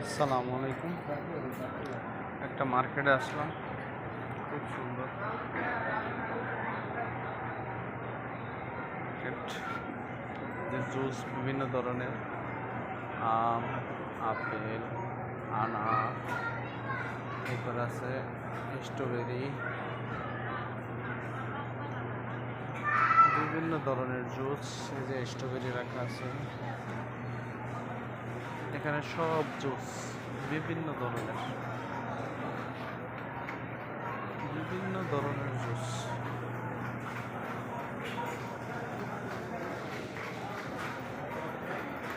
আসসালামু আলাইকুম। একটা মার্কেটে আসলাম। খুব সুন্দর। যে জুস বিভিন্ন ধরনের, আম, আপেল, আনার, এরপর আছে স্ট্রবেরি বিভিন্ন ধরনের জুস, এই যে স্ট্রবেরি রাখা আছে। এখানে সব জুস, বিভিন্ন ধরনের। বিভিন্ন ধরনের জুস।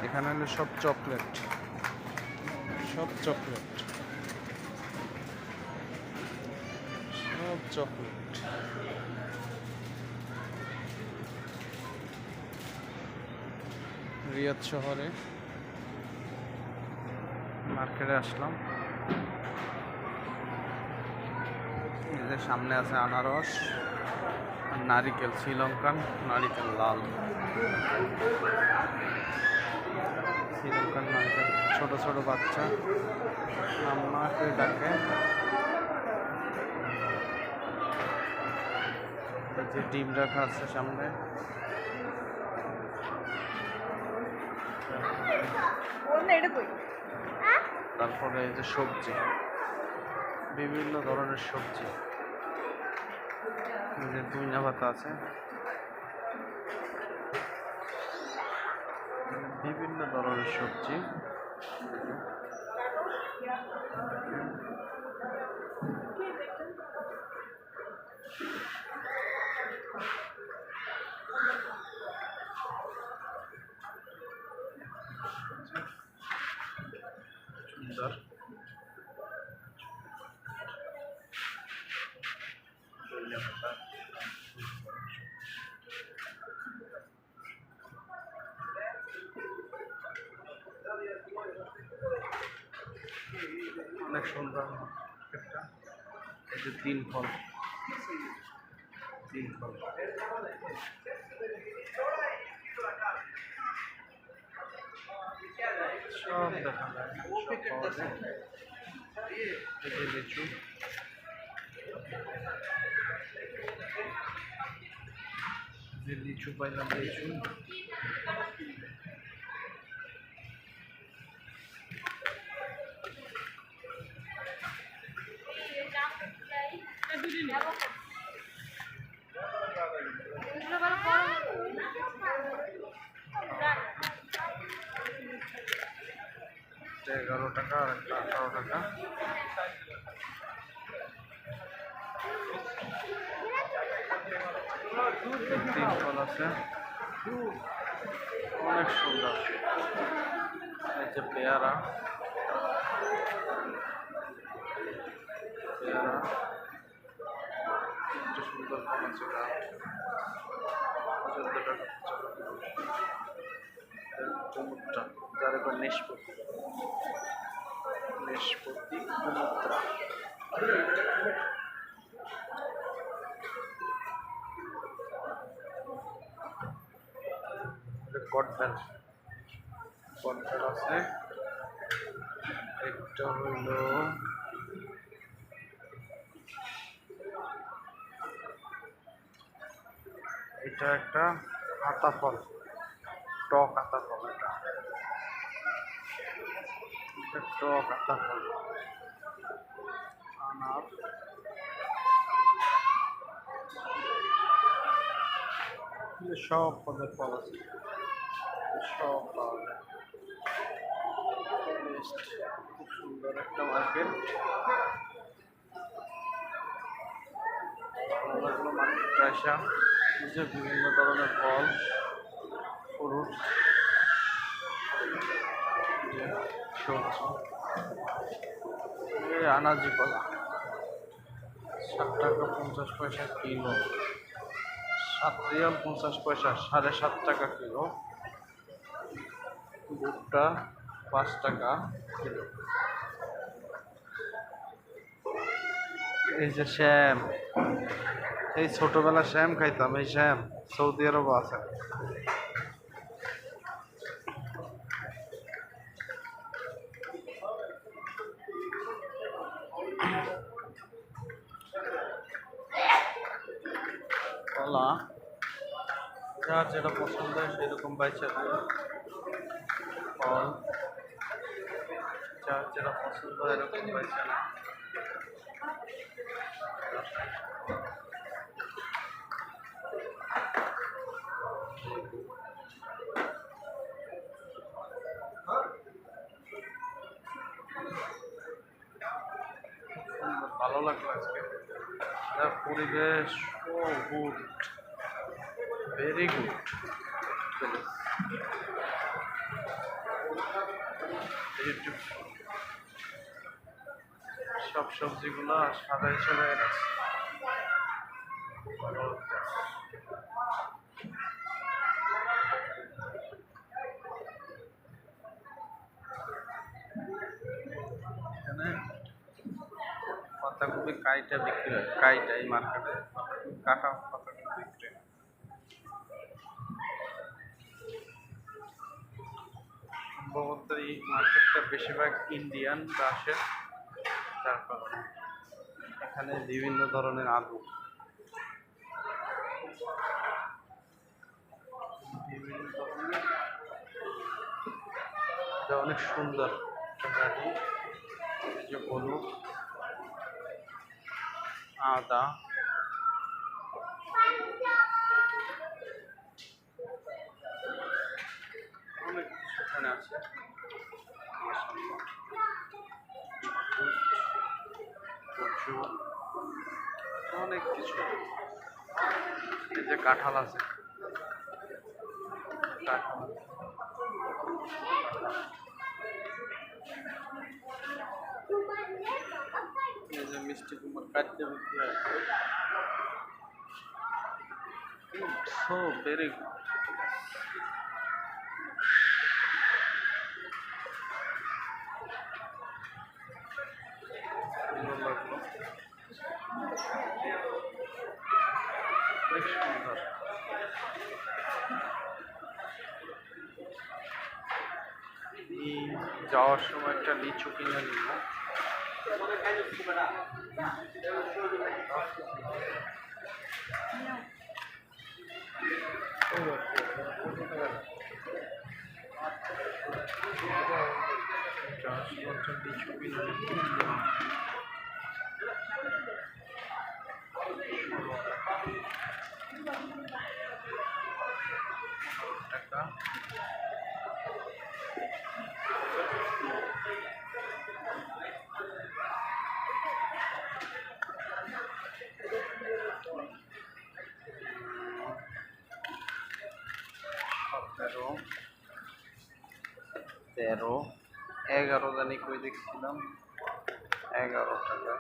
এখানে হলো সব চকলেট। সব চকলেট। সব চকলেট। রিয়াদ শহরে। মার্কেটে আসলাম। এই যে সামনে আছে আনারস নারিকেল শ্রীলঙ্কান নারিকেল লাল। শ্রীলঙ্কান নারিকেল ছোট ছোট বাচ্চা। আমাকে ডাকে যে ডিম রাখা আছে সামনে। তারপরে এই যে সবজি বিভিন্ন ধরনের সবজি। যে দুইনা ভাতা আছে। বিভিন্ন ধরনের সবজি। অনেক সুন্দর একটা তিন ফল। তিন ফল। সব দেখা যায় লিচু। যে লিচু পাইলাম লিচু একটা এগারো টাকা আর একটা আঠারো টাকা তিন ফল আছে। অনেক সুন্দর। এই পেয়ারা। পেয়ারা। একটা সুন্দর ফল আছে চোদ্দ টাকা কুমুত্রা যার এবার নিষ্পত্তি নিষ্পত্তি কুমুত্রা। কটবেল কটবেল আছে। একটা হইল এটা একটা আতা ফল টক আতা ফল এটা টক আতা ফল আনার সব পদের ফল আছে। সুন্দর একটা মার্কেট ভালো লাগল মার্কেটটা আসা বিভিন্ন ধরনের ফল ফ্রুট আনাজি কলা সাত টাকা পঞ্চাশ পয়সা কিলো সাত রিয়াল পঞ্চাশ পয়সা, সাড়ে সাত টাকা কিলো। ভুট্টা পাঁচ টাকা কিলো। এই যে শ্যাম, এই ছোটবেলা শ্যাম খাইতাম, এই শ্যাম, সৌদি আরব আছে। যার যেটা পছন্দ হয় সেরকম বাইচার ফল যার যেটা পছন্দ এরকম নেয় সুন্দর, ভালো লাগল আজকে। পরিবেশ ও গুড ভেরি গুড সব সবজিগুলো লাগছে। এখানে পাতাকপি কাইটা বিক্রি হয় কাইটা এই মার্কেটে কাটা পাতাকপি বিক্রি হয় সম্ভবত এই মার্কেটটা বেশিরভাগ ইন্ডিয়ান আসে যার কারণে এখানে বিভিন্ন ধরনের আলু, বিভিন্ন ধরনের অনেক সুন্দর যে হলুদ, আদা এখানে আছে। অনেক কিছু। এই যে কাঁঠাল আছে। কাঁঠাল। এই যে মিষ্টি কাটতে হয় সো ভেরি গুড সুন্দর লাগল বেশ সুন্দর এই যাওয়ার সময় একটা লিচু কিনে সময় লিচু কিনে নিলাম সতেরো তেরো। এগারো জানি কই দেখছিলাম। এগারো টাকা।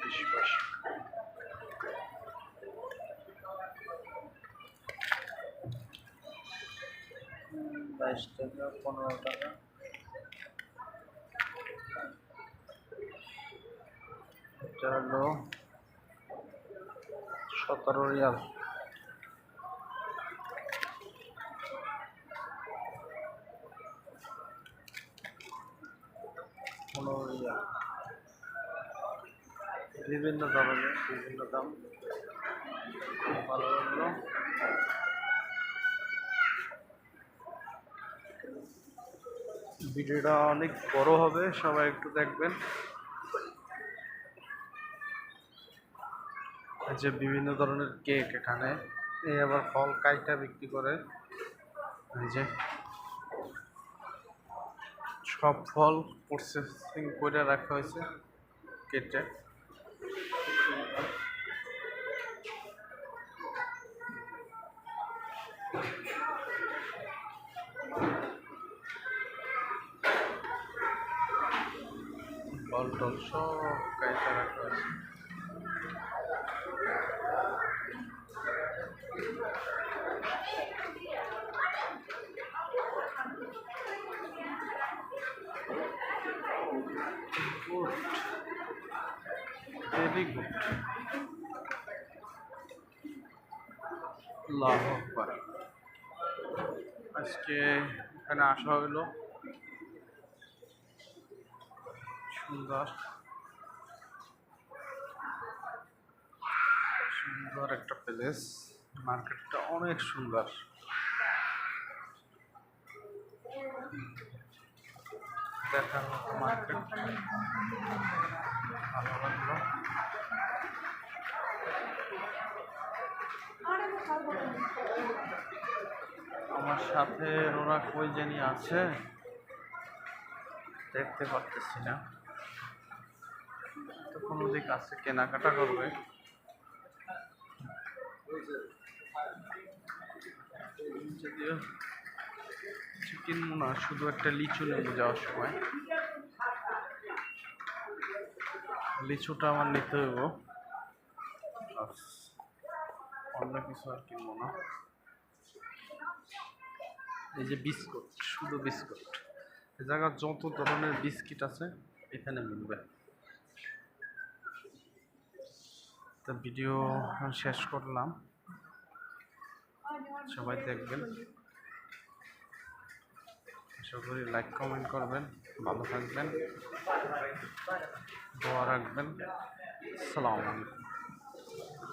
বিশ পয়সা। বাইশ টাকা, পনেরো টাকা। এটা হলো সতেরো রিয়াল পনেরো রিয়াল বিভিন্ন ধরনের বিভিন্ন দাম। ভালো লাগল। ভিডিওটা অনেক বড় হবে, সবাই একটু দেখবেন। যে বিভিন্ন ধরনের কেক এখানে। এই আবার ফল কাইটা বিক্রি করে। এই যে সব ফল প্রসেসিং করে রাখা হয়েছে কেটে। আজকে এখানে আসা হলো সুন্দর। সুন্দর একটা প্লেস মার্কেটটা অনেক সুন্দর। মতো মার্কেট। সাথে ওরা কই জানি আছে। দেখতে পারতেছি না। তো কোনো দিক আছে, কেনাকাটা করবে। চিকেন না শুধু একটা লিচু নেব যাওয়ার সময়। লিচুটা আমার নিতে হইব। অন্য কিছু আর কিনবো না এই যে বিস্কুট, শুধু বিস্কুট। এ জায়গার যত ধরনের বিস্কিট আছে, এখানে মিলবে। তো ভিডিও শেষ করলাম। সবাই দেখবেন। আশা করি লাইক কমেন্ট করবেন। ভালো থাকবেন। দোয়া রাখবেন। আসসালামু আলাইকুম।